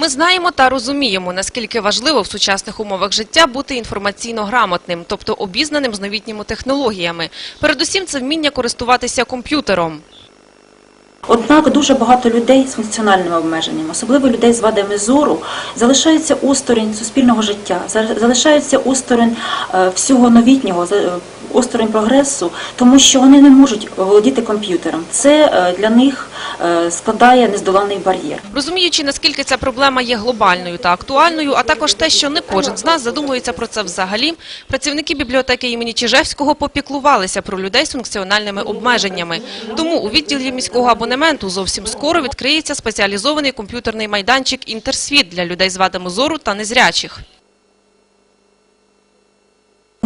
Ми знаємо та розуміємо, наскільки важливо в сучасних умовах життя бути інформаційно грамотним, тобто обізнаним з новітніми технологіями. Передусім, це вміння користуватися комп'ютером. Однак дуже багато людей з функціональними обмеженнями, особливо людей з вадами зору, залишаються осторонь суспільного життя, за- залишаються осторонь е, всього новітнього, осторонь прогресу, тому що вони не можуть володіти комп'ютером. Це е, для них е, складає нездоланний бар'єр. Розуміючи, наскільки ця проблема є глобальною та актуальною, а також те, що не кожен з нас задумується про це взагалі, працівники бібліотеки імені Чижевського попіклувалися про людей з функціональними обмеженнями. Тому у відділі міського абонементу зовсім скоро відкриється спеціалізований комп'ютерний майданчик «Інтерсвіт» для людей з вадами зору та незрячих.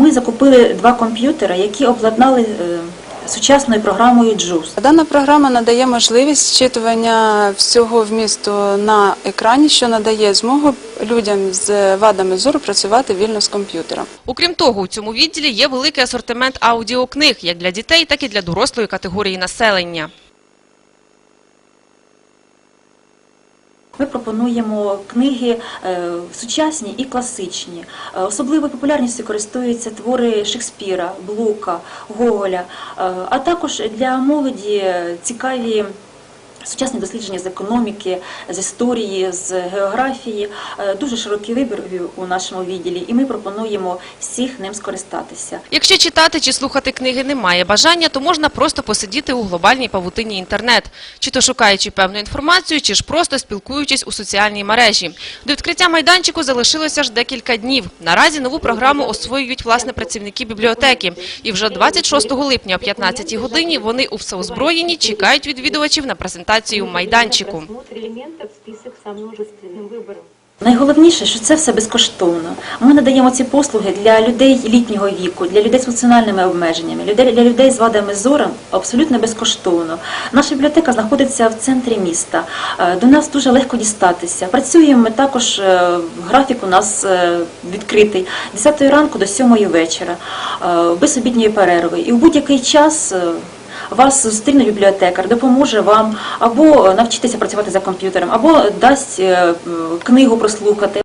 Ми закупили два комп'ютери, які обладнали е, сучасною програмою JUICE. Дана програма надає можливість зчитування всього вмісту на екрані, що надає змогу людям з вадами зору працювати вільно з комп'ютером. Окрім того, у цьому відділі є великий асортимент аудіокниг як для дітей, так і для дорослої категорії населення. Ми пропонуємо книги е, сучасні і класичні. Е, Особливою популярністю користуються твори Шекспіра, Блука, Гоголя, е, а також для молоді цікаві. Сучасні дослідження з економіки, з історії, з географії Е, дуже широкий вибір у нашому відділі, і ми пропонуємо всіх ним скористатися. Якщо читати чи слухати книги немає бажання, то можна просто посидіти у глобальній павутині інтернет, чи то шукаючи певну інформацію, чи ж просто спілкуючись у соціальній мережі. До відкриття майданчику залишилося ж декілька днів. Наразі нову програму освоюють власне працівники бібліотеки. І вже 26 липня о 15 годині вони у всеозброєнні чекають відвідувачів на презентацію майданчику. Просмотр элементов, список со множественным выбором. Найголовніше, що це все безкоштовно. Ми надаємо ці послуги для людей літнього віку, для людей з функціональними обмеженнями, людей- для людей з вадами зору абсолютно безкоштовно. Наша бібліотека знаходиться в центрі міста. Е, До нас дуже легко дістатися. Працюємо ми також. е, Графік у нас е, відкритий з 10 ранку до 7 вечора, е, без обідньої перерви. І в будь-який час. е, вас зустріне бібліотекар, допоможе вам або навчитися працювати за комп'ютером, або дасть е, книгу прослухати.